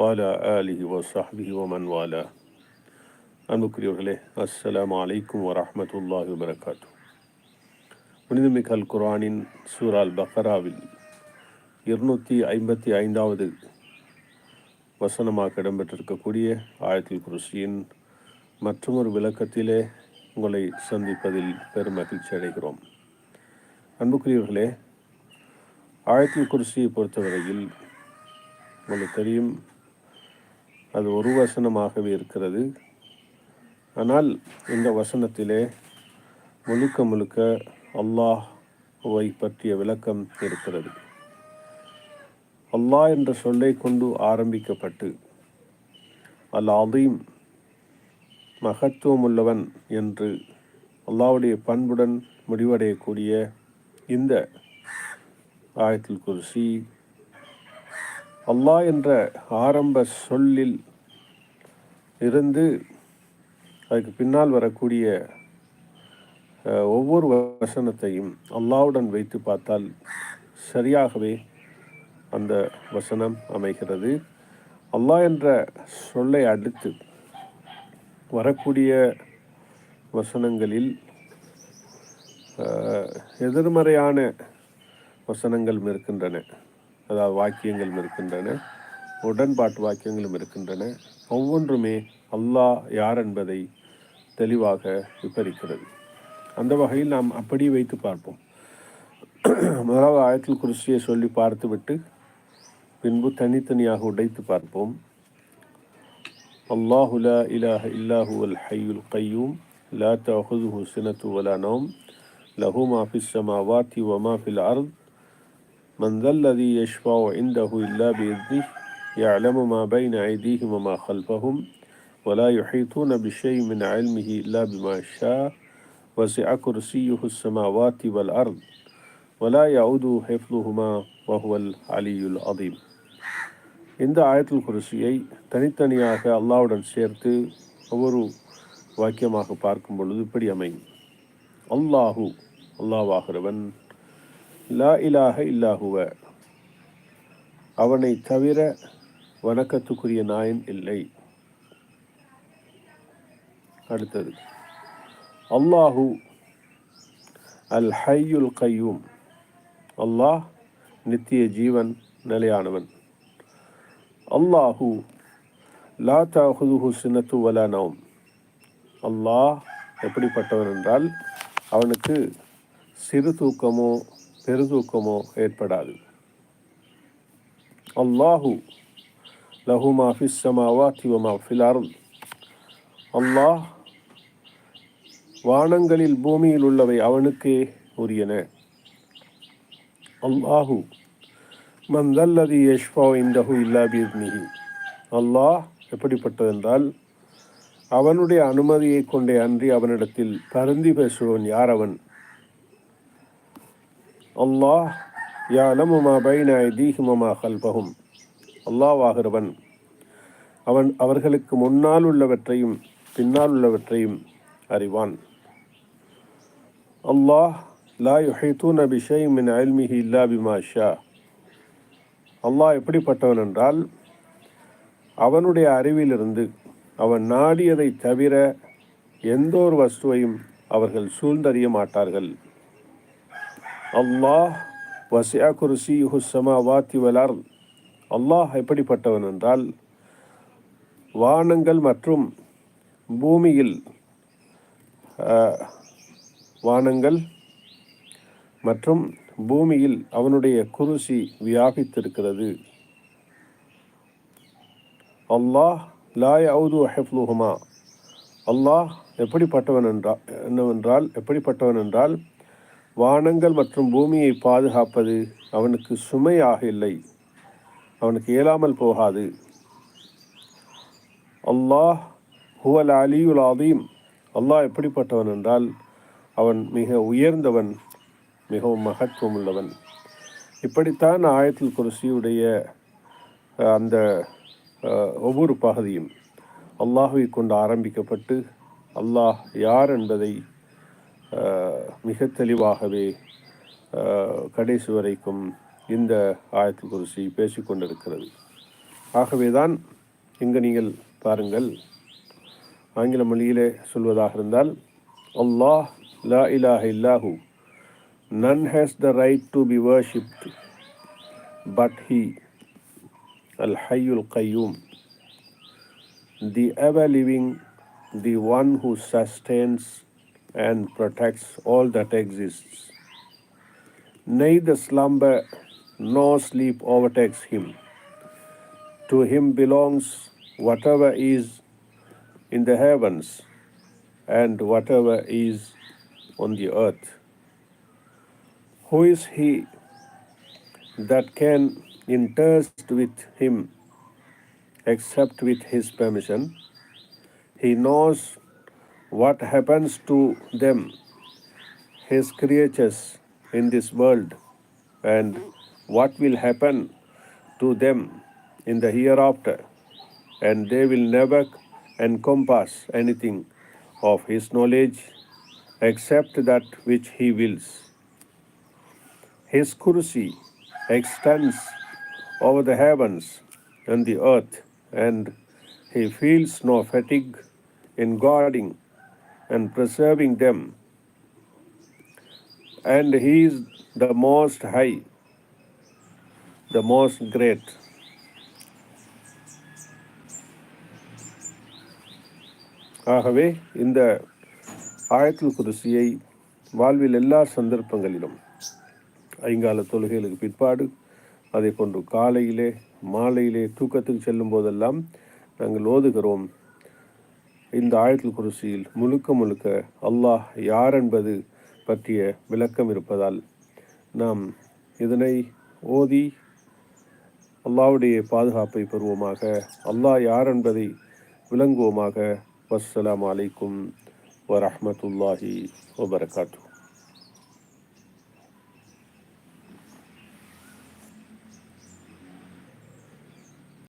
வாலா ஆலிஹி வசாஹிஹி Oman வாலா அன்புக்குரியவர்களே அஸ்ஸலாம் அலைக்கும் வரஹமத்துல்லாஹி வரகாத்து புனிதமிகு அல் குரானின் சூரால் பக்ராவில் இருநூற்றி ஐம்பத்தி ஐந்தாவது வசனமாக இடம்பெற்றிருக்கக்கூடிய ஆயத்தில் குருசியின் மற்றொரு விளக்கத்திலே உங்களை சந்திப்பதில் பெரும் மகிழ்ச்சி அடைகிறோம் அன்புக்குரியவர்களே ஆயத்தில் குருசியை பொறுத்தவரையில் உங்களுக்கு தெரியும் அது ஒரு வசனமாகவே இருக்கிறது. ஆனால் இந்த வசனத்திலே முழுக்க முழுக்க அல்லாஹுவை பற்றிய விளக்கம் இருக்கிறது. அல்லாஹ் என்ற சொல்லை கொண்டு ஆரம்பிக்கப்பட்டு அல் அதீம் மகத்துவம் உள்ளவன் என்று அல்லாவுடைய பண்புடன் முடிவடையக்கூடிய இந்த ஆயத்தில் குர்சி அல்லாஹ் என்ற ஆரம்ப சொல்லில் இருந்து அதுக்கு பின்னால் வரக்கூடிய ஒவ்வொரு வசனத்தையும் அல்லாவுடன் வைத்து பார்த்தால் சரியாகவே அந்த வசனம் அமைகிறது. அல்லாஹ் என்ற சொல்லை அடுத்து வரக்கூடிய வசனங்களில் எதிர்மறையான வசனங்களும் இருக்கின்றன. அதாவது வாக்கியங்களும் இருக்கின்றன உடன்பாட்டு வாக்கியங்களும் இருக்கின்றன. ஒவ்வொன்றுமே அல்லாஹ் யார் என்பதை தெளிவாக விபரிக்கிறது. அந்த வகையில் நாம் அப்படி வைத்து பார்ப்போம். முதலாவது ஆயத்தில் குறிச்சியை சொல்லி பார்த்துவிட்டு பின்பு தனித்தனியாக உடைத்து பார்ப்போம். அல்லாஹு லா இலாஹ இல்லாஹு அல் ஹையுல் கையூம் லா தஹுதுஹு ஹுசினத்து வலா நோம் லஹு மா ஃபிஸ் சமாவாத்தி வமா ஃபில் அர்த் من ذا الذي يشفع عنده إلا بإذنه يعلم ما بين أيديهم وما خلفهم ولا يحيطون بشيء من علمه إلا بما شاء وسع كرسيه السماوات والأرض ولا يعود حفظهما وهو العلي العظيم இந்த ஆயத்துல் குருசியை தனித்தனியாக அல்லாவுடன் சேர்த்து ஒவ்வொரு வாக்கியமாக பார்க்கும் பொழுது இப்படி அமையும் அல்லாஹு அல்லாவாகிறவன் லா இலாக இல்லாகுவ அவனை தவிர வணக்கத்துக்குரிய நாயன் இல்லை. அடுத்தது. அல்லாஹு அல் ஹையுல் கையூம். அல்லாஹ் நித்திய ஜீவன் நிலையானவன். அல்லாஹு லா தாஹுதுஹு சின்னத்து வலா நவும் அல்லாஹ் எப்படிப்பட்டவன் என்றால் அவனுக்கு சிறு தூக்கமோ பெருதூக்கமோ ஏற்படாது அல்லாஹு லஹுமா ஃபிஸ்ஸமாவா திவமா வமா அல்லாஹ் வானங்களில் பூமியில் உள்ளவை அவனுக்கே உரியன அல்லாஹு மந்தல்லதி யஷ்பா இந்தஹு இல்லா பீர்னிஹி அல்லாஹ் எப்படிப்பட்டதென்றால் அவனுடைய அனுமதியை கொண்டே அன்றி அவனிடத்தில் பருந்தி பேசுபவன் யார் அவன் அல்லாஹ் யாலமுமா பைன ஐதீஹிமமா கல்பகும் அல்லாவாகிறவன் அவன் அவர்களுக்கு முன்னால் உள்ளவற்றையும் பின்னால் உள்ளவற்றையும் அறிவான். அல்லாஹ் லா யுஹைத்தூன பிஷை மின் அல்மிஹி இல்லா பிமா ஷா. அல்லாஹ் எப்படிப்பட்டவன் என்றால் அவனுடைய அறிவிலிருந்து அவன் நாடியதை தவிர எந்த ஒரு வஸ்துவையும் அவர்கள் சூழ்ந்தறிய மாட்டார்கள். அல்லாஹ் வசியா குருசி ஹுசமா வாத்தி வலார் அல்லாஹ் எப்படிப்பட்டவன் என்றால் வானங்கள் மற்றும் பூமியில் வானங்கள் மற்றும் பூமியில் அவனுடைய குருசி வியாபித்திருக்கிறது. அல்லாஹ் லாய் அவுது ஹெஃப்லுஹுமா. அல்லாஹ் எப்படிப்பட்டவன் என்றால் என்னவென்றால் எப்படிப்பட்டவன் என்றால் வானங்கள் மற்றும் பூமியை பாதுகாப்பது அவனுக்கு சுமையாக இல்லை. அவனுக்கு இயலாமல் போகாது. அல்லாஹ் ஹுவல் அலியுல் ஆதீம் அல்லாஹ் எப்படிப்பட்டவன் என்றால் அவன் மிக உயர்ந்தவன் மிகவும் மகத்துவம் உள்ளவன் இப்படித்தான் ஆயத்தில் குருசியுடைய அந்த ஒவ்வொரு பகுதியும் அல்லாஹுவை கொண்டு ஆரம்பிக்கப்பட்டு அல்லாஹ் யார் என்பதை மிக தெளிவாகவே கடைசி வரைக்கும் இந்த ஆயத்தில் குறிச்சி பேசிக்கொண்டிருக்கிறது ஆகவேதான் இங்கு நீங்கள் பாருங்கள் ஆங்கில மொழியிலே சொல்வதாக இருந்தால் அல்லாஹ் லா இலாஹ இல்லாஹூ None has the right to be worshipped but He, Al Hayyul Qayyum, the ever living, the one who sustains and protects all that exists. Neither slumber nor sleep overtakes him. To him belongs whatever is in the heavens and whatever is on the earth. Who is he that can intercede with him except with his permission? He knows what happens to them, his creatures in this world, and what will happen to them in the hereafter, and they will never encompass anything of his knowledge except that which he wills. His kursi extends over the heavens and the earth, and he feels no fatigue in guarding and preserving them. And he is the most high, the most great. ஆகவே இந்த ஆயத்தில் குருசியை வாழ்வில் எல்லா சந்தர்ப்பங்களிலும் ஐங்கால தொழுகைகளுக்கு பிற்பாடு அதே போன்று காலையிலே மாலையிலே தூக்கத்துக்கு செல்லும் போதெல்லாம் நாங்கள் ஓதுகிறோம் இந்த ஆயத்தில் குருசியில் முழுக்க முழுக்க அல்லாஹ் யார் என்பது பற்றிய விளக்கம் இருப்பதால் நாம் இதனை ஓதி அல்லாவுடைய பாதுகாப்பை பெறுவோமாக. அல்லாஹ் யார் என்பதை விளங்குவோமாக. வஸ்ஸலாம் அலைக்கும் வரமத்துல்லாஹி வபரகாத்து